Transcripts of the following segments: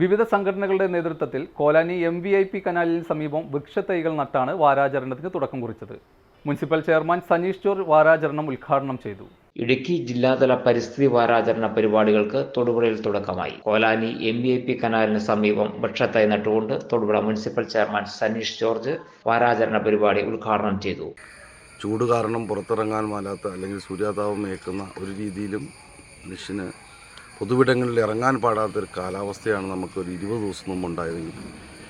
വിവിധ സംഘടനകളുടെ നേതൃത്വത്തിൽ Kolani M V I P കനാലിന് സമീപം വൃക്ഷത്തൈകൾ നട്ടാണ് വാരാചരണത്തിന് തുടക്കം കുറിച്ചത്. മുനിസിപ്പൽ ചെയർമാൻ സനീഷ് ജോർജ് വാരാചരണം ഉദ്ഘാടനം ചെയ്തു. ഇടുക്കി ജില്ലാതല പരിസ്ഥിതി വാരാചരണ പരിപാടികൾക്ക് തൊടുപുഴയിൽ തുടക്കമായി. Kolani M V I P കനാലിന് സമീപം വൃക്ഷത്തൈ നട്ടുകൊണ്ട് Thodupuzha municipal chairman Saneesh George വാരാചരണ പരിപാടി ഉദ്ഘാടനം ചെയ്തു. ചൂട് കാരണം പുറത്തിറങ്ങാൻ മേലാത്ത അല്ലെങ്കിൽ സൂര്യാതാപം ഏൽക്കുന്ന ഒരു രീതിയിലും മനുഷ്യന് പൊതുവിടങ്ങളിൽ ഇറങ്ങാൻ പാടാത്തൊരു കാലാവസ്ഥയാണ് നമുക്ക് ഒരു ഇരുപത് ദിവസം മുമ്പ് ഉണ്ടായതെങ്കിൽ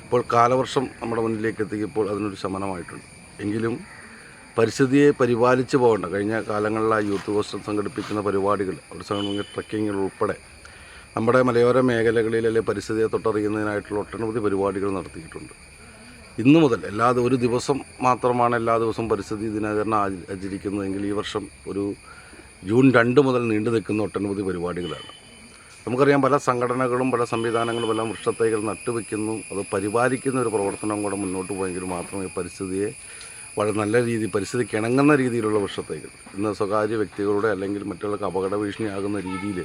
ഇപ്പോൾ കാലവർഷം നമ്മുടെ മുന്നിലേക്ക് എത്തിയപ്പോൾ അതിനൊരു ശമനമായിട്ടുണ്ട്. എങ്കിലും പരിസ്ഥിതിയെ പരിപാലിച്ച് പോകേണ്ട കഴിഞ്ഞ കാലങ്ങളിലായി യൂത്ത് ഹോസ്റ്റൽ സംഘടിപ്പിക്കുന്ന പരിപാടികൾ അവിടെ സംഘടിപ്പിക്കുന്ന ട്രക്കിങ്ങുകൾ ഉൾപ്പെടെ നമ്മുടെ മലയോര മേഖലകളിലെ പരിസ്ഥിതിയെ തൊട്ടറിയുന്നതിനായിട്ടുള്ള ഒട്ടനവധി പരിപാടികൾ നടത്തിയിട്ടുണ്ട്. ഇന്നു മുതൽ എല്ലാ ഒരു ദിവസം മാത്രമാണ് എല്ലാ ദിവസവും പരിസ്ഥിതി ദിനാചരണം ആച- ആചരിക്കുന്നതെങ്കിൽ ഈ വർഷം ഒരു ജൂൺ രണ്ട് മുതൽ നീണ്ടു നിൽക്കുന്ന ഒട്ടനവധി പരിപാടികളാണ്. നമുക്കറിയാം പല സംഘടനകളും പല സംവിധാനങ്ങളും എല്ലാം വൃക്ഷത്തൈകൾ നട്ടുവെക്കുന്നു. അത് പരിപാലിക്കുന്ന ഒരു പ്രവർത്തനം കൂടെ മുന്നോട്ട് പോയെങ്കിൽ മാത്രമേ പരിസ്ഥിതിയെ വളരെ നല്ല രീതി പരിസ്ഥിതി ഇണങ്ങുന്ന രീതിയിലുള്ള വൃക്ഷത്തൈകൾ ഇന്ന് സ്വകാര്യ വ്യക്തികളുടെ അല്ലെങ്കിൽ മറ്റുള്ളവർക്ക് അപകട ഭീഷണിയാകുന്ന രീതിയിൽ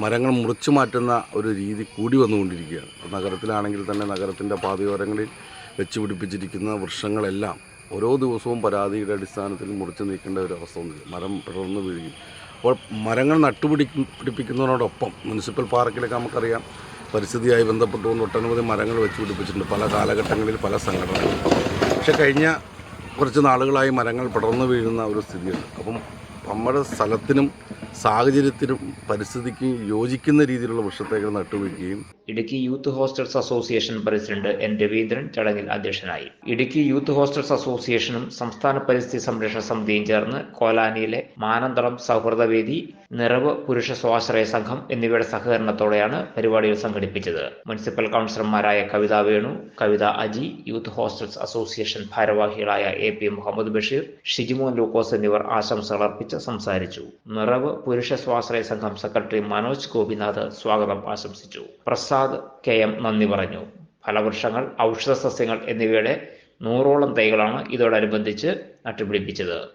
മരങ്ങൾ മുറിച്ചു മാറ്റുന്ന ഒരു രീതി കൂടി വന്നുകൊണ്ടിരിക്കുകയാണ്. നഗരത്തിലാണെങ്കിൽ തന്നെ നഗരത്തിന്റെ പാതയോരങ്ങളിൽ വെച്ച് പിടിപ്പിച്ചിരിക്കുന്ന വൃക്ഷങ്ങളെല്ലാം ഓരോ ദിവസവും പരാതിയുടെ അടിസ്ഥാനത്തിൽ മുറിച്ച് നീക്കേണ്ട ഒരു അവസ്ഥ ഒന്നുമില്ല മരം പിളർന്നു വീഴുകയും അപ്പോൾ മരങ്ങൾ നട്ടുപിടി പിടിപ്പിക്കുന്നതിനോടൊപ്പം മുനിസിപ്പൽ പാർക്കിലൊക്കെ നമുക്കറിയാം പരിസ്ഥിതിയായി ബന്ധപ്പെട്ടുകൊണ്ട് ഒട്ടനവധി മരങ്ങൾ വെച്ച് പിടിപ്പിച്ചിട്ടുണ്ട്. പല കാലഘട്ടങ്ങളിൽ പല സംഘടനകളും പക്ഷേ കഴിഞ്ഞ കുറച്ച് നാളുകളായി മരങ്ങൾ പടർന്നു വീഴുന്ന ഒരു സ്ഥിതിയുണ്ട്. അപ്പം നമ്മുടെ സ്ഥലത്തിനും സാഹചര്യത്തിനും പരിസ്ഥിതിക്കും യോജിക്കുന്ന രീതിയിലുള്ള വൃക്ഷത്തേക്ക് നട്ടുവയ്ക്കുകയും Idukki youth hostels association president N Raveendran ചടങ്ങിൽ അധ്യക്ഷനായി. ഇടുക്കി യൂത്ത് ഹോസ്റ്റൽസ് അസോസിയേഷനും സംസ്ഥാന പരിസ്ഥിതി സംരക്ഷണ സമിതിയും ചേർന്ന് കോലാനിയിലെ മാനന്തളം സൗഹൃദവേദി നിറവ് പുരുഷ സ്വാശ്രയ സംഘം എന്നിവയുടെ സഹകരണത്തോടെയാണ് പരിപാടികൾ സംഘടിപ്പിച്ചത്. മുനിസിപ്പൽ കൗൺസിലർമാരായ Kavitha Venu Kavitha Aji youth hostels association ഭാരവാഹികളായ എ പി മുഹമ്മദ് ബഷീർ ഷിജിമോൻ ലൂക്കോസ് എന്നിവർ ആശംസകൾ അർപ്പിച്ച്. സംസാരിച്ചു. നിറവ് പുരുഷ സ്വാശ്രയ സംഘം സെക്രട്ടറി മനോജ് ഗോപിനാഥ് സ്വാഗതം ആശംസിച്ചു. പ്രസാദ് കെ എം നന്ദി പറഞ്ഞു. ഫലവൃക്ഷങ്ങൾ ഔഷധ സസ്യങ്ങൾ എന്നിവയുടെ നൂറോളം തൈകളാണ് ഇതോടനുബന്ധിച്ച് നട്ടുപിടിപ്പിച്ചത്.